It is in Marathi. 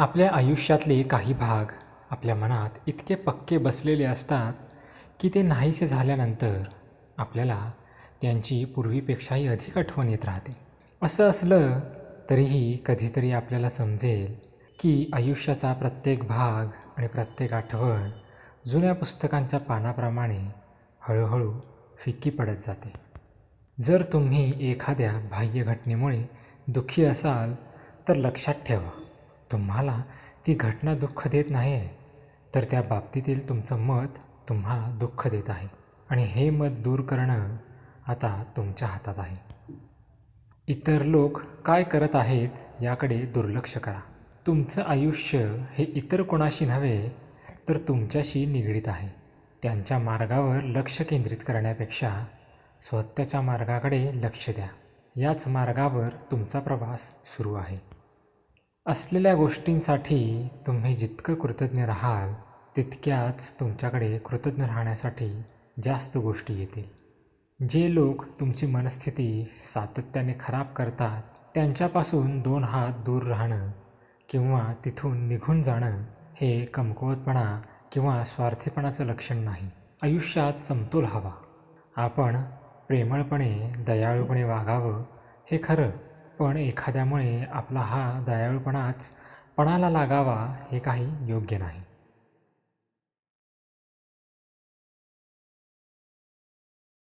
आपल्या आयुष्यातले काही भाग आपल्या मनात इतके पक्के बसलेले असतात की ते नाहीसे झाल्यानंतर आपल्याला त्यांची पूर्वीपेक्षाही अधिक आठवण येत राहते. असं असलं तरीही कधीतरी आपल्याला समजेल की आयुष्याचा प्रत्येक भाग आणि प्रत्येक आठवण जुन्या पुस्तकांच्या पानाप्रमाणे हळूहळू फिक्की पडत जाते. जर तुम्ही एखाद्या बाह्य घटनेमुळे दुःखी असाल तर लक्षात ठेवा. तुम्हाला ती घटना दुःख देत नाही आहे तर त्या बाबतीतील तुमचं मत तुम्हाला दुःख देत आहे. आणि हे मत दूर करणं आता तुमच्या हातात आहे. इतर लोक काय करत आहेत याकडे दुर्लक्ष करा. तुमचं आयुष्य हे इतर कोणाशी नव्हे तर तुमच्याशी निगडीत आहे. त्यांच्या मार्गावर लक्ष केंद्रित करण्यापेक्षा स्वतःच्या मार्गाकडे लक्ष द्या. याच मार्गावर तुमचा प्रवास सुरू आहे. असलेल्या गोष्टींसाठी तुम्ही जितकं कृतज्ञ राहाल तितक्याच तुमच्याकडे कृतज्ञ राहण्यासाठी जास्त गोष्टी येतील. जे लोक तुमची मनस्थिती सातत्याने खराब करतात त्यांच्यापासून दोन हात दूर राहणं किंवा तिथून निघून जाणं हे कमकुवतपणा किंवा स्वार्थीपणाचं लक्षण नाही. आयुष्यात समतोल हवा. आपण प्रेमळपणे दयाळूपणे वागावं हे खरं. पण एखाद्यामुळे आपला हा दयाळूपणाच पणाला लागावा हे काही योग्य नाही.